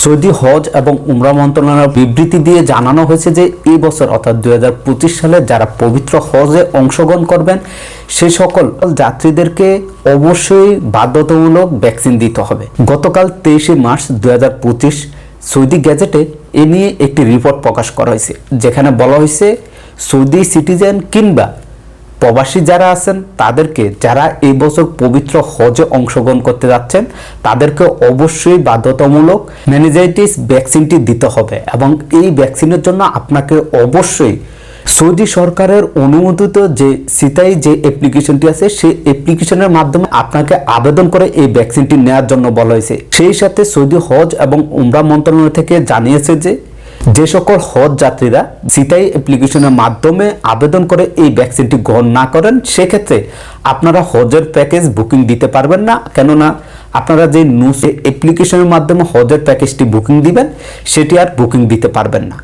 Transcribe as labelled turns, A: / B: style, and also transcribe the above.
A: Saudi হজ এবং উমরা মন্ত্রণালয়ের বিবৃতি দিয়ে জানানো হয়েছে যে এই বছর, অর্থাৎ দু হাজার পঁচিশ সালে যারা পবিত্র হজে অংশগ্রহণ করবেন, সে সকল যাত্রীদেরকে অবশ্যই বাধ্যতামূলক ভ্যাকসিন দিতে হবে। গতকাল তেইশে মার্চ দু হাজার পঁচিশ সৌদি গ্যাজেটে এ নিয়ে একটি রিপোর্ট প্রকাশ করা হয়েছে, যেখানে বলা হয়েছে সৌদি সিটিজেন কিংবা প্রবাসী যারা আছেন, তাদেরকে যারা এই বছর পবিত্র হজে অংশগ্রহণ করতে যাচ্ছেন, তাদেরকে অবশ্যই বাধ্যতামূলক ম্যানেজাইটিস ভ্যাকসিনটি দিতে হবে এবং এই ভ্যাকসিনের জন্য আপনাকে অবশ্যই সৌদি সরকারের অনুমোদিত যে সিতাই যে অ্যাপ্লিকেশনটি আছে, সেই অ্যাপ্লিকেশনের মাধ্যমে আপনাকে আবেদন করে এই ভ্যাকসিনটি নেওয়ার জন্য বলা হয়েছে। সেই সাথে সৌদি হজ এবং উমরা মন্ত্রণালয় থেকে জানিয়েছে যে যে সকল হজ যাত্রীরা সিতাই অ্যাপ্লিকেশনের মাধ্যমে আবেদন করে এই ভ্যাকসিনটি গ্রহণ না করেন, সেক্ষেত্রে আপনারা হজের প্যাকেজ বুকিং দিতে পারবেন না। কেননা আপনারা যে নুস অ্যাপ্লিকেশনের মাধ্যমে হজের প্যাকেজটি বুকিং দিবেন, সেটি আর বুকিং দিতে পারবেন না।